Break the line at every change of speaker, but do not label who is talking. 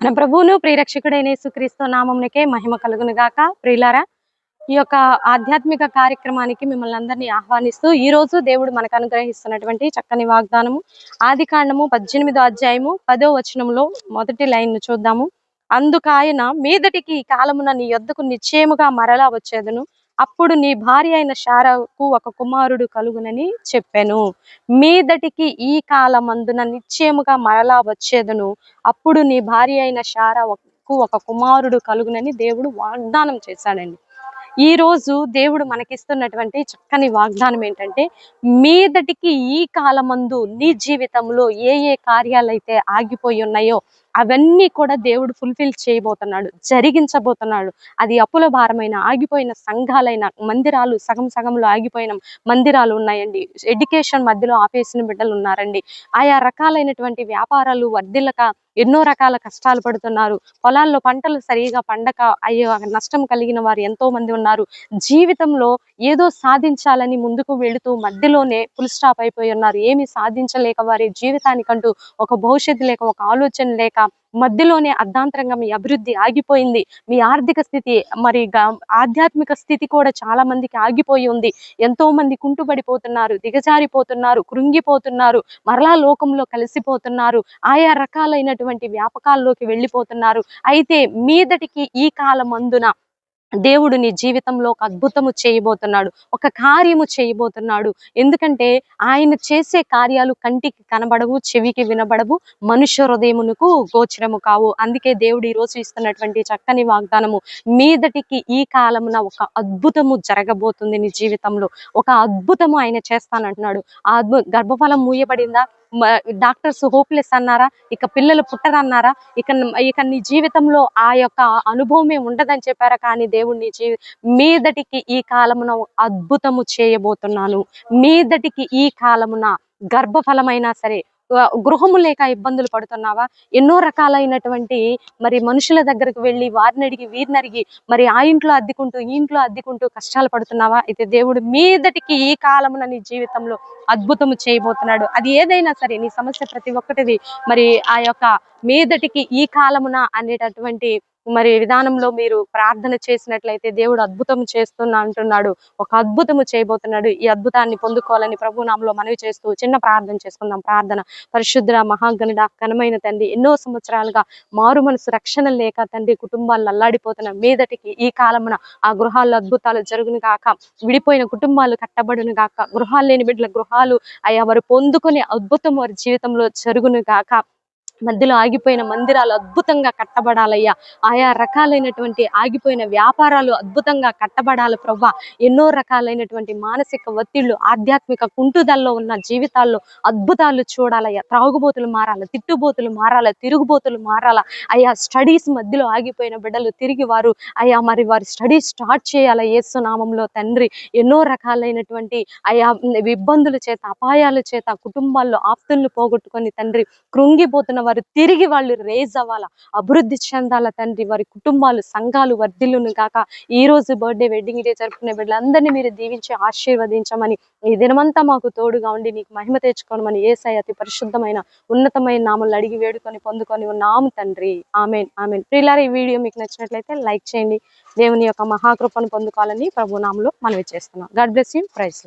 మన ప్రభువును ప్రియరక్షకుడైన యేసుక్రీస్తు నామమునకే మహిమ కలుగును గాక. ప్రియులారా ఈ యొక్క ఆధ్యాత్మిక కార్యక్రమానికి మిమ్మల్ని అందరినీ ఆహ్వానిస్తూ ఈ రోజు దేవుడు మనకు అనుగ్రహిస్తున్నటువంటి చక్కని వాగ్దానము ఆది కాండము పద్దెనిమిదో అధ్యాయము పదో వచనంలో మొదటి లైన్ను చూద్దాము. అందుకాయన మీదటికి ఈ కాలమున నీ యొద్దకు నిశ్చయముగా మరలా వచ్చేదను. అప్పుడు నీ భార్య అయిన శారకు ఒక కుమారుడు కలుగునని చెప్పాను. మీదటికి ఈ కాలమందున నిశ్చయముగా మరలా వచ్చేదను. అప్పుడు నీ భార్య అయిన శారకు ఒక కుమారుడు కలుగునని దేవుడు వాగ్దానం చేశాడండి. ఈ రోజు దేవుడు మనకిస్తున్నటువంటి చక్కని వాగ్దానం ఏంటంటే మీదటికి ఈ కాలమందు నీ జీవితంలో ఏ ఏ కార్యాలైతే ఆగిపోయి ఉన్నాయో అవన్నీ కూడా దేవుడు ఫుల్ఫిల్ చేయబోతున్నాడు జరిగించబోతున్నాడు. అది అప్పుల భారమైన ఆగిపోయిన సంఘాలైన మందిరాలు సగం సగంలో ఆగిపోయిన మందిరాలు ఉన్నాయండి. ఎడ్యుకేషన్ మధ్యలో ఆపేసిన బిడ్డలు ఉన్నారండి. ఆయా రకాలైనటువంటి వ్యాపారాలు వర్ధిల్లక ఎన్నో రకాల కష్టాలు పడుతున్నారు. పొలాల్లో పంటలు సరిగా పండక అయ్యో నష్టం కలిగిన వారు ఎంతో మంది ఉన్నారు. జీవితంలో ఏదో సాధించాలని ముందుకు వెళుతూ మధ్యలోనే ఫుల్ స్టాప్ అయిపోయి ఉన్నారు. ఏమి సాధించలేక వారి జీవితానికంటూ ఒక భవిష్యత్తు లేక ఒక ఆలోచన లేక మధ్యలోనే అర్ధాంతరంగా మీ అభివృద్ధి ఆగిపోయింది. మీ ఆర్థిక స్థితి మరి ఆధ్యాత్మిక స్థితి కూడా చాలా మందికి ఆగిపోయి ఉంది. ఎంతో మంది కుంటుబడిపోతున్నారు దిగజారిపోతున్నారు కృంగిపోతున్నారు మరలా లోకంలో కలిసిపోతున్నారు ఆయా రకాలైనటువంటి వ్యాపకాల్లోకి వెళ్ళిపోతున్నారు. అయితే మీదటికి ఈ కాలమందున దేవుడు నీ జీవితంలో ఒక అద్భుతము చేయబోతున్నాడు ఒక కార్యము చేయబోతున్నాడు. ఎందుకంటే ఆయన చేసే కార్యాలు కంటికి కనబడవు చెవికి వినబడవు మనుష్య హృదయమునకు గోచరము కావు. అందుకే దేవుడు ఈరోజు ఇస్తున్నటువంటి చక్కని వాగ్దానము మీదటికి ఈ కాలమున ఒక అద్భుతము జరగబోతుంది నీ జీవితంలో. ఒక అద్భుతము ఆయన చేస్తానంటున్నాడు. ఆ అద్భు గర్భఫలం మూయబడిందా? డాక్టర్స్ హోప్లెస్ అన్నారా? ఇక పిల్లలు పుట్టరన్నారా? ఇక ఇక నీ జీవితంలో ఆ యొక్క అనుభవమే ఉండదని చెప్పారా? కానీ దేవుడిని జీవి మీదటికి ఈ కాలమున అద్భుతము చేయబోతున్నాను. మీదటికి ఈ కాలమున గర్భఫలమైనా సరే గృహము లేక ఇబ్బందులు పడుతున్నావా? ఎన్నో రకాలైనటువంటి మరి మనుషుల దగ్గరకు వెళ్ళి వారిని అడిగి వీరిని అడిగి మరి ఆ ఇంట్లో అద్దెకుంటూ ఈ ఇంట్లో అద్దెకుంటూ కష్టాలు పడుతున్నావా? అయితే దేవుడు మీదటికి ఈ కాలమున నీ జీవితంలో అద్భుతము చేయబోతున్నాడు. అది ఏదైనా సరే నీ సమస్య ప్రతి ఒక్కటిది మరి ఆ యొక్క మీదటికి ఈ కాలమున అనేటటువంటి మరి విధానంలో మీరు ప్రార్థన చేసినట్లయితే దేవుడు అద్భుతం చేస్తున్నా అంటున్నాడు. ఒక అద్భుతము చేయబోతున్నాడు. ఈ అద్భుతాన్ని పొందుకోవాలని ప్రభు మనవి చేస్తూ చిన్న ప్రార్థన చేసుకుందాం. ప్రార్థన. పరిశుద్ర మహాగణుడ ఘనమైన తండ్రి ఎన్నో సంవత్సరాలుగా మారు మనసు రక్షణ లేక తండ్రి కుటుంబాలు అల్లాడిపోతున్న మీదటికి ఈ కాలమున ఆ గృహాల్లో అద్భుతాలు జరుగును గాక విడిపోయిన కుటుంబాలు కట్టబడును గాక గృహాలు లేని బిడ్డల గృహాలు అయ్యా వారు పొందుకునే అద్భుతం వారి జీవితంలో జరుగును గాక మధ్యలో ఆగిపోయిన మందిరాలు అద్భుతంగా కట్టబడాలయ్యా. ఆయా రకాలైనటువంటి ఆగిపోయిన వ్యాపారాలు అద్భుతంగా కట్టబడాలి ప్రవ్వా. ఎన్నో రకాలైనటువంటి మానసిక ఒత్తిళ్ళు ఆధ్యాత్మిక కుంటుదల్లో ఉన్న జీవితాల్లో అద్భుతాలు చూడాలయ్యా. త్రాగుబోతులు మారాల తిట్టుబోతులు మారాల తిరుగుబోతులు మారాల. అయ్యా స్టడీస్ మధ్యలో ఆగిపోయిన బిడ్డలు తిరిగి వారు అయ్యా మరి వారి స్టడీస్ స్టార్ట్ చేయాల ఏసునామంలో తండ్రి. ఎన్నో రకాలైనటువంటి అయా ఇబ్బందుల చేత అపాయాల చేత కుటుంబాల్లో ఆప్తులను పోగొట్టుకొని తండ్రి కృంగిపోతున్న వారు తిరిగి వాళ్ళు రేజ్ అవ్వాలా? అభివృద్ధి చెందాల తండ్రి? వారి కుటుంబాలు సంఘాలు వర్ధిల్లును కాక ఈ రోజు బర్త్డే వెడ్డింగ్ డే జరుపుకునే బిడ్డలందరినీ మీరు దీవించి ఆశీర్వదించమని ఈ దినమంతా మాకు తోడుగా ఉండి నీకు మహిమ తెచ్చుకోనమని ఏసై అతి పరిశుద్ధమైన ఉన్నతమైన నామలు అడిగి వేడుకొని పొందుకొని ఉన్నాము తండ్రి. Amen amen. ప్రియులారా ఈ వీడియో మీకు నచ్చినట్లయితే లైక్ చేయండి. దేవుని యొక్క మహాకృపను పొందుకోవాలని ప్రభు నామంలో మనవి చేస్తున్నాం. God bless you. ప్రైజ్